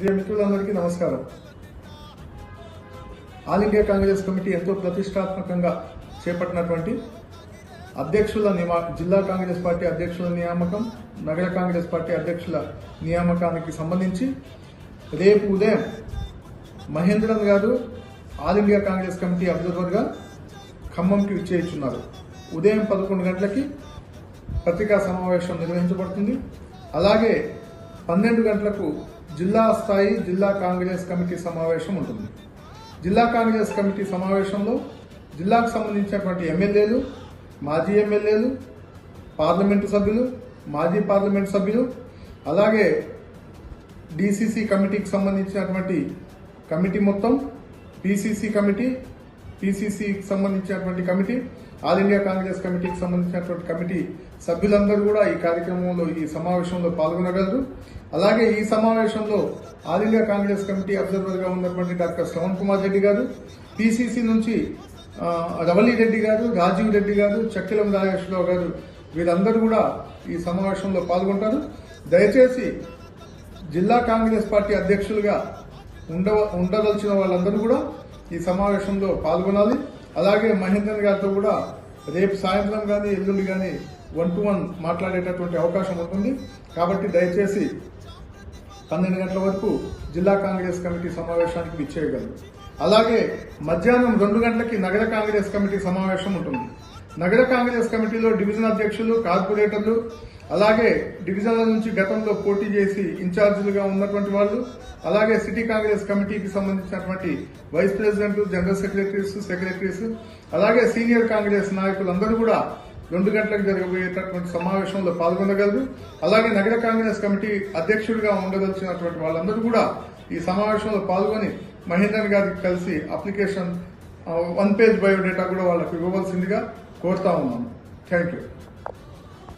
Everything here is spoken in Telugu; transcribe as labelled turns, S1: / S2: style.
S1: ప్రియ మిత్రులందరికీ నమస్కారం. ఆల్ ఇండియా కాంగ్రెస్ కమిటీ ఎంతో ప్రతిష్టాత్మకంగా చేపట్టినటువంటి అధ్యక్షుల నియమ జిల్లా కాంగ్రెస్ పార్టీ అధ్యక్షుల నియామకం నగర కాంగ్రెస్ పార్టీ అధ్యక్షుల నియామకానికి సంబంధించి రేపు ఉదయం Mahendran garu All India Congress Committee అబ్జర్వర్గా ఖమ్మంకి విచ్చేయిచున్నారు. ఉదయం పదకొండు గంటలకి పత్రికా సమావేశం నిర్వహించబడుతుంది. అలాగే పన్నెండు గంటలకు జిల్లా స్థాయి జిల్లా కాంగ్రెస్ కమిటీ సమావేశం ఉంటుంది. జిల్లా కాంగ్రెస్ కమిటీ సమావేశంలో జిల్లాకు సంబంధించినటువంటి ఎమ్మెల్యేలు మాజీ ఎమ్మెల్యేలు పార్లమెంటు సభ్యులు మాజీ పార్లమెంటు సభ్యులు అలాగే డిసిసి కమిటీకి సంబంధించినటువంటి కమిటీ మొత్తం పిసిసి కమిటీ పిసిసికి సంబంధించినటువంటి కమిటీ ఆల్ ఇండియా కాంగ్రెస్ కమిటీకి సంబంధించినటువంటి కమిటీ సభ్యులందరూ కూడా ఈ కార్యక్రమంలో ఈ సమావేశంలో పాల్గొనగలరు. అలాగే ఈ సమావేశంలో ఆల్ ఇండియా కాంగ్రెస్ కమిటీ అబ్జర్వర్గా ఉన్నటువంటి డాక్టర్ శ్రవణ్ కుమార్ రెడ్డి గారు పిసిసి నుంచి ఆ, రెడ్డి గారు రాజీవ్ రెడ్డి గారు చక్కెలం రాజేశ్వరరావు గారు వీరందరూ కూడా ఈ సమావేశంలో పాల్గొంటారు. దయచేసి జిల్లా కాంగ్రెస్ పార్టీ అధ్యక్షులుగా ఉండ ఉండదలిచిన వాళ్ళందరూ కూడా ఈ సమావేశంలో పాల్గొనాలి. అలాగే మహేందర్ గారితో కూడా రేపు సాయంత్రం కానీ ఎల్లుండి కానీ వన్ టు వన్ మాట్లాడేటటువంటి అవకాశం ఉంటుంది. కాబట్టి దయచేసి పన్నెండు గంటల వరకు జిల్లా కాంగ్రెస్ కమిటీ సమావేశానికి విచ్చేయగలరు. అలాగే మధ్యాహ్నం రెండు గంటలకి నగర కాంగ్రెస్ కమిటీ సమావేశం ఉంటుంది. నగర కాంగ్రెస్ కమిటీలో డివిజన్ అధ్యక్షులు కార్పొరేటర్లు అలాగే డివిజన్ల నుంచి గతంలో పోటీ చేసి ఇన్ఛార్జీలుగా ఉన్నటువంటి వాళ్ళు అలాగే సిటీ కాంగ్రెస్ కమిటీకి సంబంధించినటువంటి vice president general secretaries secretaries అలాగే సీనియర్ కాంగ్రెస్ నాయకులందరూ కూడా రెండు గంటలకు జరగబోయేటటువంటి సమావేశంలో పాల్గొనగలరు. అలాగే నగర కాంగ్రెస్ కమిటీ అధ్యక్షుడిగా ఉండదలిచినటువంటి వాళ్ళందరూ కూడా ఈ సమావేశంలో పాల్గొని మహేందర్ గారికి కలిసి అప్లికేషన్ వన్ పేజ్ బయోడేటా కూడా వాళ్ళకు ఇవ్వవలసిందిగా కోరుతా ఉన్నాను. Thank you